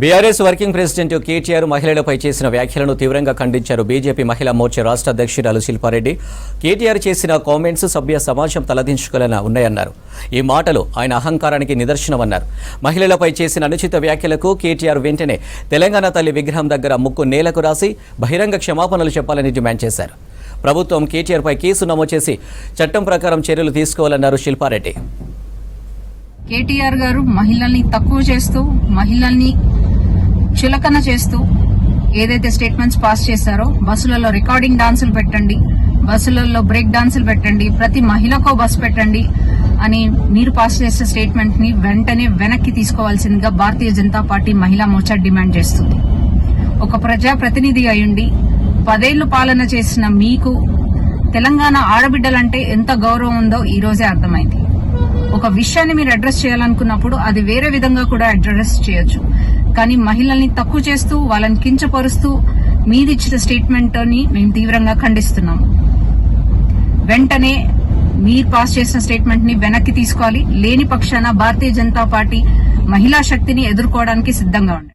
BRS working president KTR మహిళలపై చేసిన వ్యాఖ్యలను తీవ్రంగా ఖండించారు బీజేపీ మహిళా మోర్చా రాష్ట్ర అధ్యక్షురాలు శిల్పారెడ్డి. కేటీఆర్ చేసిన కామెంట్స్ సభ్య సమాజం తలదించుకోలేన ఉన్నాయన్నారు. ఈ మాటలు ఆయన అహంకారానికి నిదర్శనమన్నారు. మహిళలపై చేసిన అనుచిత వ్యాఖ్యలకు కేటీఆర్ వెంటనే తెలంగాణ తల్లి విగ్రహం దగ్గర ముక్కు నేలకు రాసి బహిరంగ క్షమాపణలు చెప్పాలని డిమాండ్ చేశారు. ప్రభుత్వం కేటీఆర్పై కేసు నమోదు చేసి చట్టం ప్రకారం చర్యలు తీసుకోవాలన్నారు శిల్పారెడ్డి. కేటీఆర్ గారు మహిళల్ని తక్కువ చేస్తూ మహిళల్ని చులకన చేస్తూ ఏదైతే స్టేట్మెంట్స్ పాస్ చేశారో బస్సులలో రికార్డింగ్ డాన్సులు పెట్టండి బస్సులలో బ్రేక్ డాన్సులు పెట్టండి ప్రతి మహిళకో బస్ పెట్టండి అని మీరు పాస్ చేసే స్టేట్మెంట్ని వెంటనే వెనక్కి తీసుకోవాల్సిందిగా భారతీయ జనతా పార్టీ మహిళా మోర్చా డిమాండ్ చేస్తుంది. ఒక ప్రజా ప్రతినిధి అయ్యుండి పదేళ్ళు పాలన చేసిన మీకు తెలంగాణ ఆడబిడ్డలంటే ఎంత గౌరవం ఉందో ఈ రోజే అర్థమైంది. ఒక విషయాన్ని మీరు అడ్రస్ చేయాలనుకున్నప్పుడు అది వేరే విధంగా కూడా అడ్రస్ చేయొచ్చు. కానీ మహిళల్ని తక్కువ చేస్తూ వాళ్ళని కించపరుస్తూ మీదిచ్చిన స్టేట్మెంట్ని మేము తీవ్రంగా ఖండిస్తున్నాం వెంటనే మీరు పాస్ చేసిన స్టేట్మెంట్ని వెనక్కి తీసుకోవాలి. లేని పక్షాన భారతీయ జనతా పార్టీ మహిళా శక్తిని ఎదుర్కోవడానికి సిద్ధంగా ఉంది.